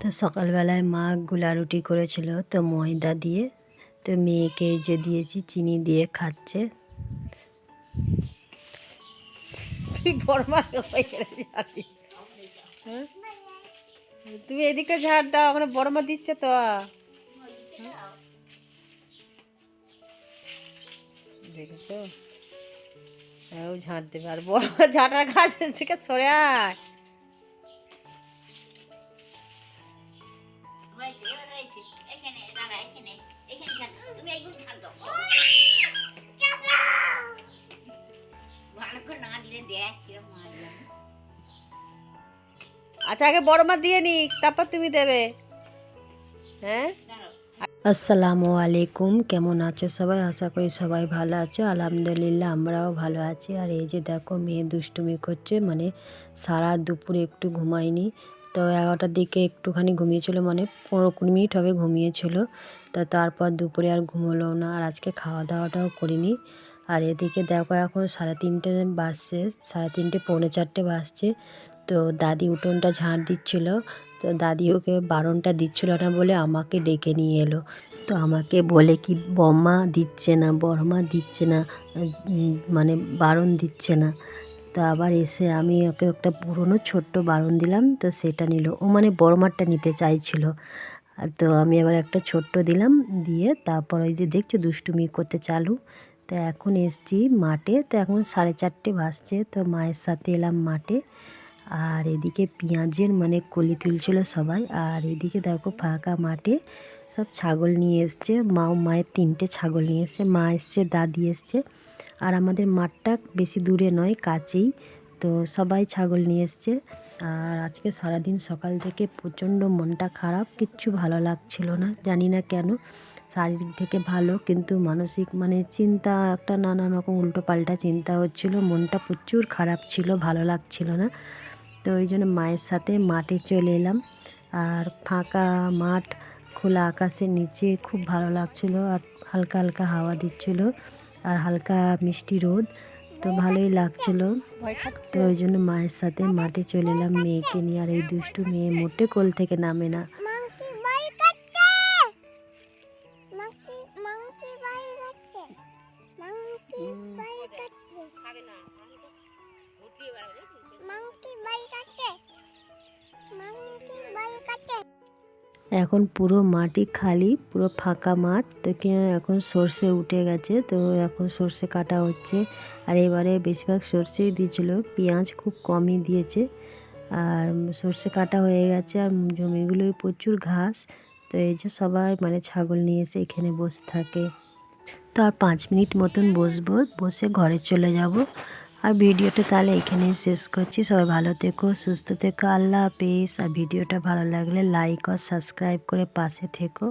তো সকালবেলায় মা গুলা রুটি করেছিল তো ময়দা দিয়ে। তো মেয়েকে যে দিয়েছি, চিনি দিয়ে খাচ্ছে। হয়ে? তুমি এদিকে ঝাড় দাও, আমরা বর্মা দিচ্ছে তো। দেখেছ? হ্যাঁ ও ঝাঁট দেবে, আর বড় ঝাঁটার গাছ থেকে সরে আয়। আচ্ছা আগে বড় মা দিয়ে নিক, তারপর তুমি দেবে। হ্যাঁ? আসসালামু আলাইকুম, কেমন আছো সবাই? আশা করি সবাই ভালো আছো। আলহামদুলিল্লাহ, আমরাও ভালো আছি। আর এই যে দেখো, মেয়ে দুষ্টুমি করছে মানে সারা দুপুরে একটু ঘুমায়নি। তো এগারোটার দিকে একটুখানি ঘুমিয়েছিল মানে পনেরো কুড়ি মিনিট হবে ঘুমিয়েছিল। তো তারপর দুপুরে আর ঘুমোলো না, আর আজকে খাওয়া দাওয়াটাও করিনি। আর এদিকে দেখো এখন সাড়ে তিনটে বাজছে, সাড়ে তিনটে, পৌনে চারটে বাজছে। তো দাদি উঠোনটা ঝাঁট দিচ্ছিল, তো দাদি ওকে বারণটা দিচ্ছিল না বলে আমাকে ডেকে নিয়ে এলো। তো আমাকে বলে কি, বম্মা দিচ্ছে না বড়মা দিচ্ছে না মানে বারণ দিচ্ছে না। তো আবার এসে আমি ওকে একটা পুরনো ছোট্ট বারণ দিলাম, তো সেটা নিল। ও মানে বড়মারটা নিতে চাইছিল। তো আমি আবার একটা ছোট্ট দিলাম, দিয়ে তারপর ওই যে দেখছ দুষ্টুমি করতে চালু। তো এখন এসছি মাঠে, তো এখন সাড়ে চারটে বাজছে, তো মায়ের সাথে এলাম মাঠে। আর এদিকে পেঁয়াজের মানে কলি তুলছিল সবাই। আর এদিকে দেখো ফাঁকা মাঠে সব ছাগল নিয়ে এসছে। মা ও মায়ের তিনটে ছাগল নিয়ে এসছে। মা এসছে, দাদি এসছে। আর আমাদের মাঠটা বেশি দূরে নয়, কাছেই। তো সবাই ছাগল নিয়ে এসছে। আর আজকে সারাদিন সকাল থেকে প্রচণ্ড মনটা খারাপ, কিচ্ছু ভালো লাগছিল না, জানি না কেন। শারীরিক থেকে ভালো, কিন্তু মানসিক মানে চিন্তা, একটা নানা রকম উল্টো পাল্টা চিন্তা হচ্ছিল। মনটা প্রচুর খারাপ ছিল, ভালো লাগছিল না। তো ওই জন্য মায়ের সাথে মাঠে চলে এলাম। আর ফাঁকা মাঠ, খোলা আকাশের নিচে খুব ভালো লাগছিল আর হালকা হালকা হাওয়া দিচ্ছিল আর হালকা মিষ্টি রোদ, তো ভালোই লাগছিল। তো ওই জন্য মায়ের সাথে মাঠে চলে এলাম। মেয়েকে নিয়ে আর এই দুষ্টু মেয়ে মোটে কোল থেকে নামে না। এখন পুরো মাটি খালি, পুরো ফাঁকা মাঠ। তো এখন সর্ষে উঠে গেছে, তো এখন সর্ষে কাটা হচ্ছে। আর এবারে বেশিরভাগ সর্ষেই দিয়েছিল, পেঁয়াজ খুব কমই দিয়েছে। আর সর্ষে কাটা হয়ে গেছে, আর জমিগুলোয় প্রচুর ঘাস। তো এই যে সবাই মানে ছাগল নিয়ে এসে এখানে বসে থাকে। তো আর পাঁচ মিনিট মতন বসবো, বসে ঘরে চলে যাব। আর ভিডিওটা তাহলে এখানেই শেষ করছি। সবাই ভালো থেকো, সুস্থ থেকো। আল্লাহ হাফিজ। আর ভিডিওটা ভালো লাগলে লাইক আর সাবস্ক্রাইব করে পাশে থেকো।